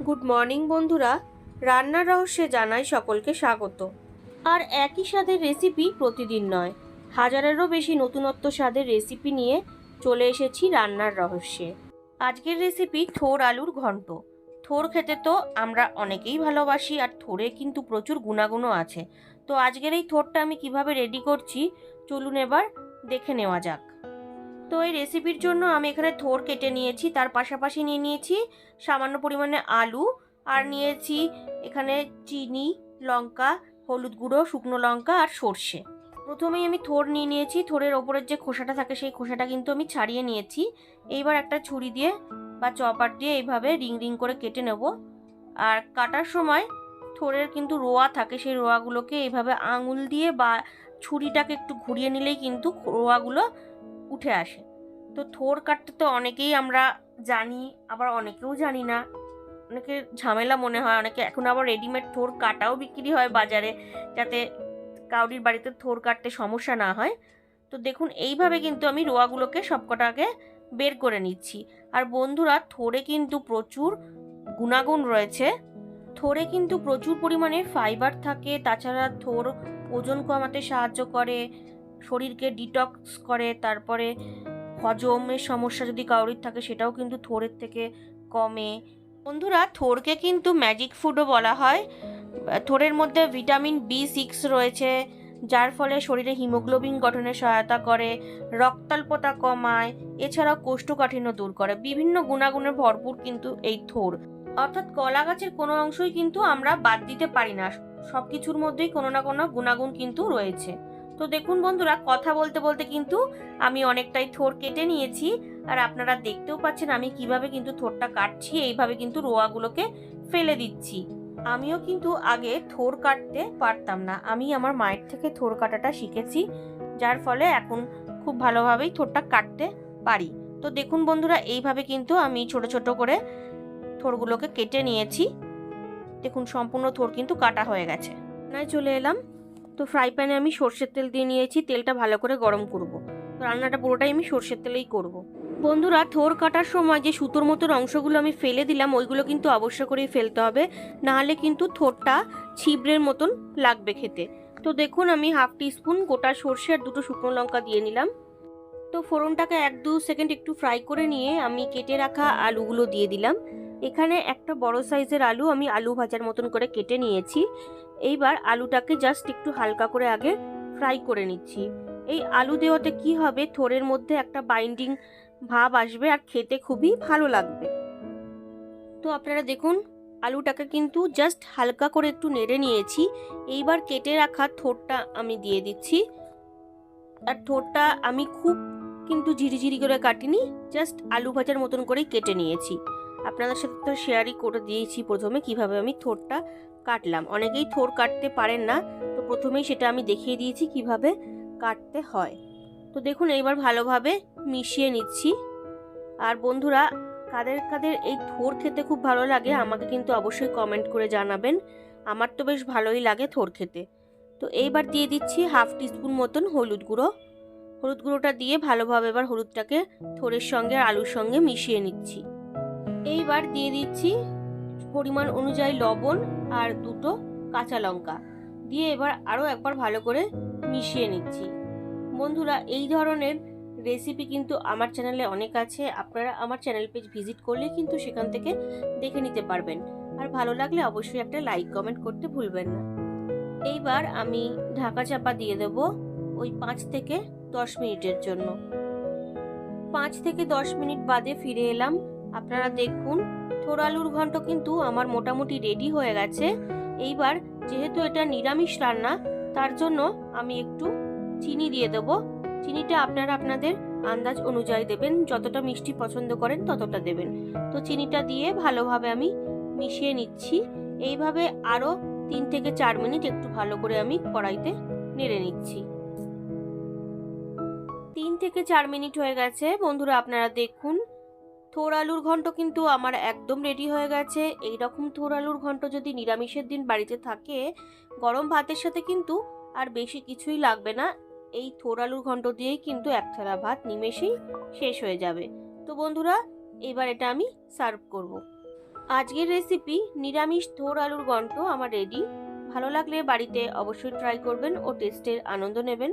Good morning, বন্ধুরা। রান্নার রহস্যে জানাই সকলকে স্বাগত। আর একই স্বাদের রেসিপি প্রতিদিন নয়, হাজারেরও বেশি নতুনত্ব স্বাদের রেসিপি নিয়ে চলে এসেছি রান্নার রহস্যে। আজকের রেসিপি থোর আলুর ঘন্ট। থোর খেতে তো আমরা অনেকেই ভালোবাসি, আর থোরে কিন্তু প্রচুর গুণাগুণও আছে। তো আজকের এই থোরটা আমি কীভাবে রেডি করছি, চলুন এবার দেখে নেওয়া যাক। তো এই রেসিপির জন্য আমি এখানে থোর কেটে নিয়েছি, তার পাশাপাশি নিয়ে নিয়েছি সামান্য পরিমাণে আলু আর নিয়েছি এখানে চিনি, লঙ্কা, হলুদ গুঁড়ো, শুকনো লঙ্কা আর সর্ষে। প্রথমেই আমি থোর নিয়ে নিয়েছি, থোরের ওপরের যে খোসাটা থাকে সেই খোসাটা কিন্তু আমি ছাড়িয়ে নিয়েছি। এইবার একটা ছুরি দিয়ে বা চপার দিয়ে এইভাবে রিং রিং করে কেটে নেব। আর কাটার সময় থোরের কিন্তু রোয়া থাকে, সেই রোয়াগুলোকে এইভাবে আঙুল দিয়ে বা ছুরিটাকে একটু ঘুরিয়ে নিলেই কিন্তু রোয়াগুলো উঠে আসে। তো থোর কাটতে তো অনেকেই আমরা জানি, আবার অনেকেও জানি না। অনেকে ঝামেলা মনে হয়, অনেকে এখন আবার রেডিমেড থোর কাটাও বিক্রি হয় বাজারে, যাতে কাউরির বাড়িতে থোর কাটতে সমস্যা না হয়। তো দেখুন, এইভাবে কিন্তু আমি রোয়াগুলোকে সবকটাকে বের করে নিচ্ছি। আর বন্ধুরা, থোরে কিন্তু প্রচুর গুণাগুণ রয়েছে। থোরে কিন্তু প্রচুর পরিমাণে ফাইবার থাকে, তাছাড়া থোর ওজন কমাতে সাহায্য করে শরীরকে ডিটক্স করে, তারপরে হজমের সমস্যা যদি কারোর থাকে, সেটাও কিন্তু থোরের থেকে কমে। বন্ধুরা, থোরকে কিন্তু ম্যাজিক ফুডও বলা হয়। থোরের মধ্যে ভিটামিন বি সিক্স রয়েছে, যার ফলে শরীরে হিমোগ্লোবিন গঠনে সহায়তা করে, রক্তাল্পতা কমায়, এছাড়াও কোষ্ঠকাঠিন্য দূর করে। বিভিন্ন গুণাগুণে ভরপুর কিন্তু এই থোর। অর্থাৎ কলা গাছের কোনো অংশই কিন্তু আমরা বাদ দিতে পারি না। সব কিছুর মধ্যেই কোনো না কোনো গুণাগুণ কিন্তু রয়েছে। তো দেখুন বন্ধুরা, কথা বলতে বলতে কিন্তু আমি অনেকটাই থোর কেটে নিয়েছি। আর আপনারা দেখতেও পাচ্ছেন আমি কীভাবে কিন্তু থোরটা কাটছি, এইভাবে কিন্তু রোয়াগুলোকে ফেলে দিচ্ছি। আমিও কিন্তু আগে থোর কাটতে পারতাম না। আমি আমার মায়ের থেকে থোর কাটাটা শিখেছি, যার ফলে এখন খুব ভালোভাবেই থোরটা কাটতে পারি। তো দেখুন বন্ধুরা, এইভাবে কিন্তু আমি ছোট ছোট করে থোরগুলোকে কেটে নিয়েছি। দেখুন, সম্পূর্ণ থোর কিন্তু কাটা হয়ে গেছে। চলে এলাম। তো ফ্রাই প্যানে আমি সর্ষের তেল দিয়ে নিয়েছি, তেলটা ভালো করে গরম করব। তো রান্নাটা পুরোটাই আমি সর্ষের তেলেই করব। বন্ধুরা, থোর কাটার সময় যে সুতোর মতন অংশগুলো আমি ফেলে দিলাম, ওইগুলো কিন্তু অবশ্য করেই ফেলতে হবে। নাহলে কিন্তু থোরটা ছিবড়ের মতন লাগবে খেতে। তো দেখুন, আমি হাফ টিস্পুন গোটা সর্ষে আর দুটো শুকনো লঙ্কা দিয়ে নিলাম। তো ফোড়নটাকে এক দু সেকেন্ড একটু ফ্রাই করে নিয়ে আমি কেটে রাখা আলুগুলো দিয়ে দিলাম। এখানে একটা বড় সাইজের আলু আমি আলু ভাজার মতন করে কেটে নিয়েছি। এইবার আলুটাকে জাস্ট একটু হালকা করে আগে ফ্রাই করে নিচ্ছি। এই আলু দেওয়াতে কি হবে? থোরের মধ্যে একটা বাইন্ডিং ভাব আসবে আর খেতে খুবই ভালো লাগবে। তো আপনারা দেখুন, আলুটাকে কিন্তু জাস্ট হালকা করে একটু নেড়ে নিয়েছি। এইবার কেটে রাখা থোরটা আমি দিয়ে দিচ্ছি। আর থোরটা আমি খুব কিন্তু ঝিরিঝিরি করে কাটিনি জাস্ট আলু ভাজার মতন করেই কেটে নিয়েছি। আপনাদের সাথে তো শেয়ারই করে দিয়েছি প্রথমে কীভাবে আমি থোরটা কাটলাম। অনেকেই থোর কাটতে পারেন না, তো প্রথমেই সেটা আমি দেখিয়ে দিয়েছি কীভাবে কাটতে হয়। তো দেখুন, এইবার ভালোভাবে মিশিয়ে নিচ্ছি। আর বন্ধুরা, কাদের কাদের এই থোর খেতে খুব ভালো লাগে, আমাকে কিন্তু অবশ্যই কমেন্ট করে জানাবেন। আমার তো বেশ ভালোই লাগে থোর খেতে। তো এইবার দিয়ে দিচ্ছি হাফ টিস্পুন মতন হলুদ গুঁড়ো। হলুদ গুঁড়োটা দিয়ে ভালোভাবে এবার হলুদটাকে থোরের সঙ্গে আর আলুর সঙ্গে মিশিয়ে নিচ্ছি। এইবার দিয়ে দিচ্ছি পরিমাণ অনুযায়ী লবণ আর দুটো কাঁচা লঙ্কা। দিয়ে এবার আরও একবার ভালো করে মিশিয়ে নিচ্ছি। বন্ধুরা, এই ধরনের রেসিপি কিন্তু আমার চ্যানেলে অনেক আছে। আপনারা আমার চ্যানেল পেজ ভিজিট করলে কিন্তু সেখান থেকে দেখে নিতে পারবেন। আর ভালো লাগলে অবশ্যই একটা লাইক কমেন্ট করতে ভুলবেন না। এইবার আমি ঢাকা চাপা দিয়ে দেব ওই পাঁচ থেকে দশ মিনিটের জন্য। পাঁচ থেকে দশ মিনিট বাদে ফিরে এলাম। আপনারা দেখুন থোর আলুর ঘন্ট কিন্তু আমার মোটামুটি রেডি হয়ে গেছে। এইবার যেহেতু এটা নিরামিষ রান্না, তার জন্য আমি একটু চিনি দিয়ে দেব। চিনিটা আপনারা আপনাদের আন্দাজ অনুযায়ী দেবেন, যতটা মিষ্টি পছন্দ করেন ততটা দেবেন। তো চিনিটা দিয়ে ভালোভাবে আমি মিশিয়ে নিচ্ছি। এইভাবে আরও তিন থেকে চার মিনিট একটু ভালো করে আমি কড়াইতে নেড়ে নিচ্ছি। তিন থেকে চার মিনিট হয়ে গেছে। বন্ধুরা, আপনারা দেখুন থোর আলুর ঘন্ট কিন্তু আমার একদম রেডি হয়ে গেছে। এই রকম থোর আলুর ঘন্ট যদি নিরামিষের দিন বাড়িতে থাকে, গরম ভাতের সাথে কিন্তু আর বেশি কিছুই লাগবে না। এই থোর আলুর ঘন্ট দিয়েই কিন্তু এক থালা ভাত নিমেষেই শেষ হয়ে যাবে। তো বন্ধুরা, এবার এটা আমি সার্ভ করব। আজকের রেসিপি নিরামিষ থোর আলুর ঘন্ট আমার রেডি ভালো লাগলে বাড়িতে অবশ্যই ট্রাই করবেন ও টেস্টের আনন্দ নেবেন।